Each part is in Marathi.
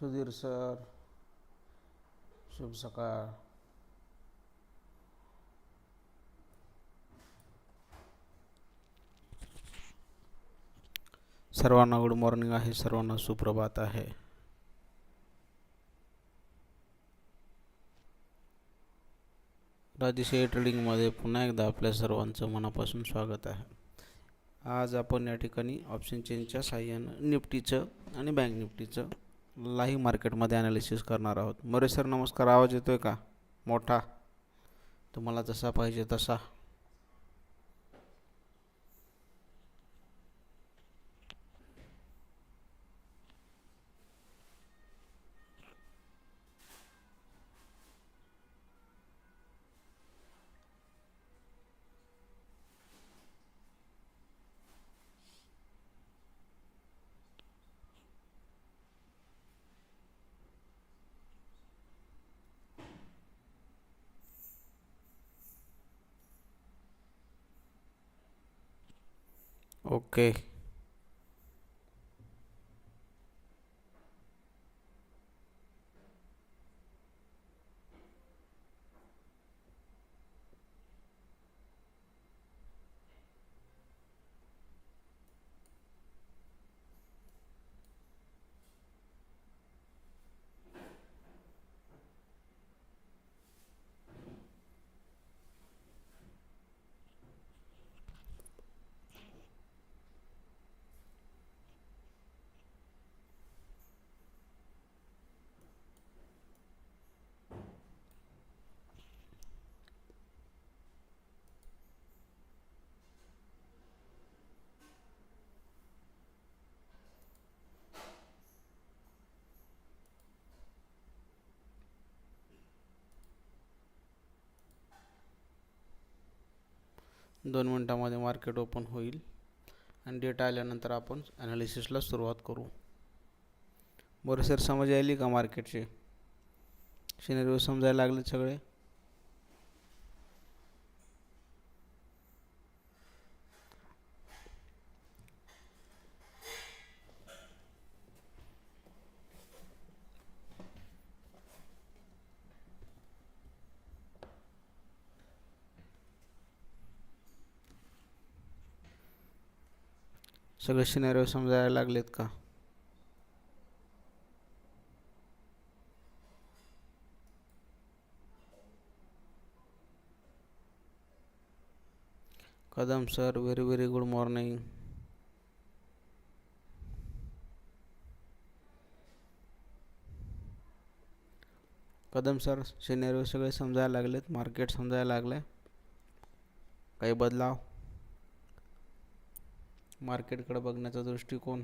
सुधीर सर शुभ सकाळ. सर्वांना गुड मॉर्निंग आहे सर्वांना सुप्रभात आहे. राजेश ट्रेडिंगमध्ये पुन्हा एकदा आपल्या सर्वांचं मनापासून स्वागत आहे. आज आपण या ठिकाणी ऑप्शन चेनच्या साह्यानं निफ्टीचं आणि बँक निफ्टीचं लाईव्ह मार्केटमध्ये ॲनालिसिस करणार आहोत. मोरे सर नमस्कार. आवाज येतो आहे का? मोठा. तुम्हाला जसा पाहिजे तसा. ओके दोन मिनटामध्ये मार्केट ओपन होईल. आणि डेटा आल्यानंतर आपण ॲनालिसिसला सुरुवात करू. बरं सर समज यायली का मार्केटचे सिनेरिओ समजायला लागले सगळे? सगळे सिनेरिओ समजायला लागलेत का? Kadam sir very very good morning Kadam sir scenario सगळे समजायला लागलेत मार्केट समजायला लागले काही बदलाव? मार्केटकडे बघण्याचा दृष्टिकोन.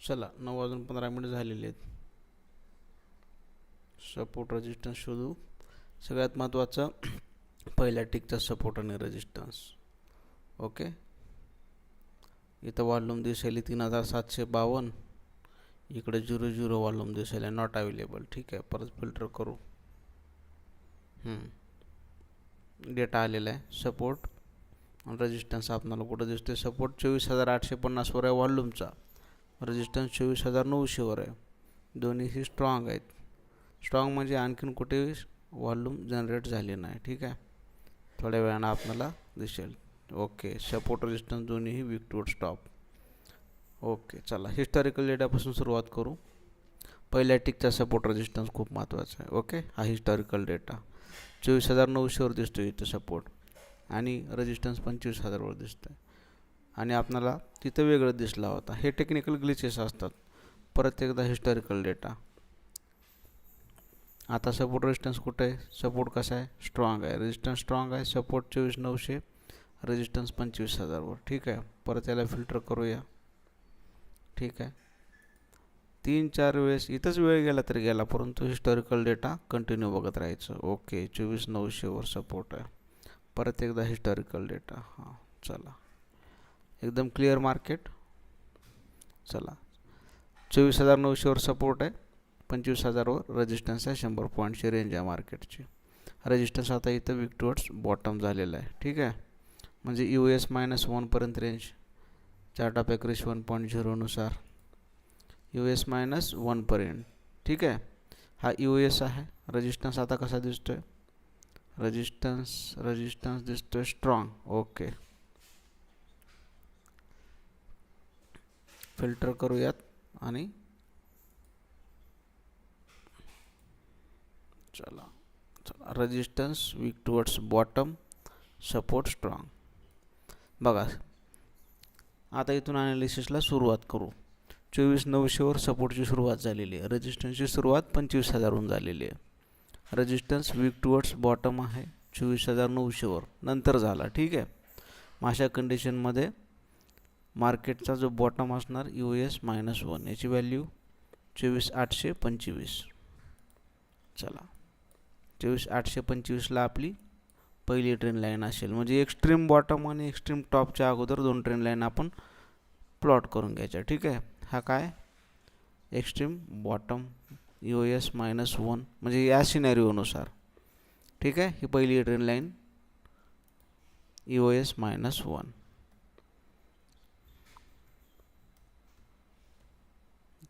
चला नऊ वाजून पंधरा मिनिट झालेले आहेत. सपोर्ट रेजिस्टन्स शोधू. सगळ्यात महत्त्वाचं पहिल्या टिकचा सपोर्ट आणि रेजिस्टन्स ओके इथं वॉल्यूम दिसेल तीन हजार सातशे बावन्न. इकडे झिरो झिरो वॉल्यूम दिसेल नॉट अवेलेबल ठीक आहे परत फिल्टर करू. डेटा आलेला आहे सपोर्ट रेजिस्टन्स आपणाला कुठं दिसते सपोर्ट चोवीस हजार आठशे पन्नासवर आहे वॉल्यूमचा रेजिस्टन्स चोवीस हजार नऊशेवर आहे. दोन्हीही स्ट्रॉंग आहेत. स्ट्रॉंग म्हणजे आणखीन कुठेही वॉल्यूम जनरेट झाली नाही. ठीक आहे. थोड्या वेळानं आपल्याला दिसेल. ओके सपोर्ट रेजिस्टन्स दोन्हीही वीक टू स्टॉप ओके चला हिस्टॉरिकल डेटापासून सुरुवात करू. पहिल्या टिकचा सपोर्ट रेजिस्टन्स खूप महत्त्वाचा आहे ओके? हा हिस्टॉरिकल डेटा चोवीस हजार नऊशेवर दिसतो इथं सपोर्ट आणि रेजिस्टन्स पंचवीस हजारवर दिसतं आहे आणि आपणाला तिथं वेगळं दिसला होता. हे टेक्निकल ग्लिचेस असतात. परत एकदा हिस्टॉरिकल डेटा आता सपोर्ट रेजिस्टन्स कुठं आहे? सपोर्ट कसा आहे? स्ट्रॉंग आहे. रेजिस्टन्स स्ट्रॉंग आहे सपोर्ट चोवीस नऊशे. रेजिस्टन्स पंचवीस हजारवर ठीक आहे? परत याला फिल्टर करूया. ठीक आहे? तीन चार वेळेस इथंच वेळ गेला तरी गेला परंतु हिस्टॉरिकल डेटा कंटिन्यू बघत राहायचं. ओके चोवीस नऊशेवर सपोर्ट आहे. परत एकदा हिस्टॉरिकल डेटा हां चला. एकदम क्लिअर मार्केट चला. चोवीस हजार नऊशेवर सपोर्ट आहे. पंचवीस हजारवर रेजिस्टन्स आहे शंभर पॉईंटची रेंज आहे मार्केटची रेजिस्टन्स आता इथं विक टुवर्ड्स बॉटम झालेला आहे. ठीक आहे? म्हणजे यू एस मायनस वनपर्यंत रेंज चार्ट ऑफ़ ॲक्रेश वन पॉईंट झिरोनुसार यू एस मायनस वनपर्यंत ठीक आहे? हा यू एस आहे. रजिस्टन्स आता कसा दित है रजिस्टन्स रजिस्टन्स रेजिस्टन्स दिसतोय स्ट्रॉंग ओके फ़िल्टर करूयात आणि चला चला. Resistance weak towards bottom support strong बघा. आता इथून ॲनालिसिसला सुरुवात करू. चोवीस नऊशेवर सपोर्टची सुरुवात झालेली आहे. रजिस्टन्सची सुरुवात पंचवीस हजारहून झालेली आहे. रेजिस्टन्स वीक टुवर्ड्स बॉटम आहे. चोवीस हजार नऊशेवर. नंतर झाला. ठीक आहे? मग अशा कंडिशनमध्ये मार्केटचा जो बॉटम असणार यू एस मायनस वन याची व्हॅल्यू चोवीस आठशे पंचवीस. चला. चोवीस आठशे पंचवीसला आपली पहिली ट्रेन लाईन असेल. म्हणजे एक्स्ट्रीम बॉटम आणि एक्स्ट्रीम टॉपच्या अगोदर दोन ट्रेन लाईन आपण प्लॉट करून घ्यायच्या. ठीक आहे? हा काय? Extreme bottom U S minus one म्हणजे या सिनॅरिओनुसार ठीक आहे? ही पहिली trend line U S minus one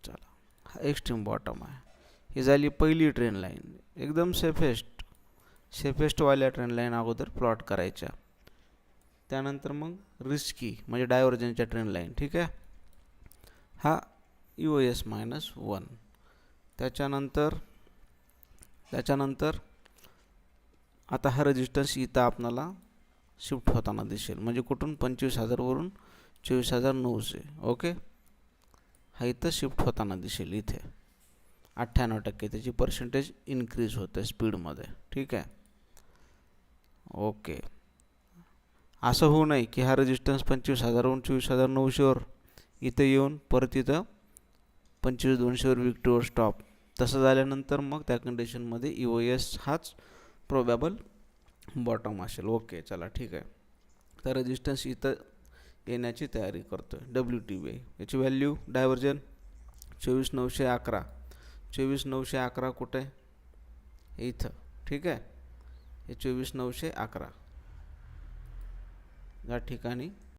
चला. हा एक्स्ट्रीम बॉटम आहे. ही झाली पहिली ट्रेन लाईन एकदम सेफेस्ट सेफेस्टवाल्या ट्रेन अगोदर प्लॉट करायच्या. त्यानंतर मग रिस्की म्हणजे डायव्हर्जनच्या ट्रेन लाईन ठीक आहे? हा यू एस मायनस वन. त्याच्यानंतर त्याच्यानंतर आता हा रेजिस्टन्स इथं आपणाला शिफ्ट होताना दिसेल. म्हणजे कुठून? पंचवीस हजारवरून चोवीस हजार नऊशे ओके? हा इथं शिफ्ट होताना दिसेल इथे. अठ्ठ्याण्णव टक्के त्याची पर्सेंटेज इन्क्रीज होते स्पीडमध्ये ठीक आहे? ओके. असं होऊ नये की हा रेजिस्टन्स पंचवीस हजारहून चोवीस हजार नऊशेवर इथं येऊन परत इथं पंचवीस दोनशेवर विक्टीवर स्टॉप तसं झाल्यानंतर मग त्या कंडिशनमध्ये ई ओ एस हाच प्रोबॅबल बॉटम असेल. ओके चला ठीक आहे. तर रेजिस्टन्स इथं येण्याची तयारी करतो आहे डब्ल्यू टी बी याची व्हॅल्यू डायव्हर्जन चोवीस नऊशे अकरा. चोवीस नऊशे अकरा कुठे? इथं. ठीक आहे? हे चोवीस नऊशे अकरा. या ठिकाणी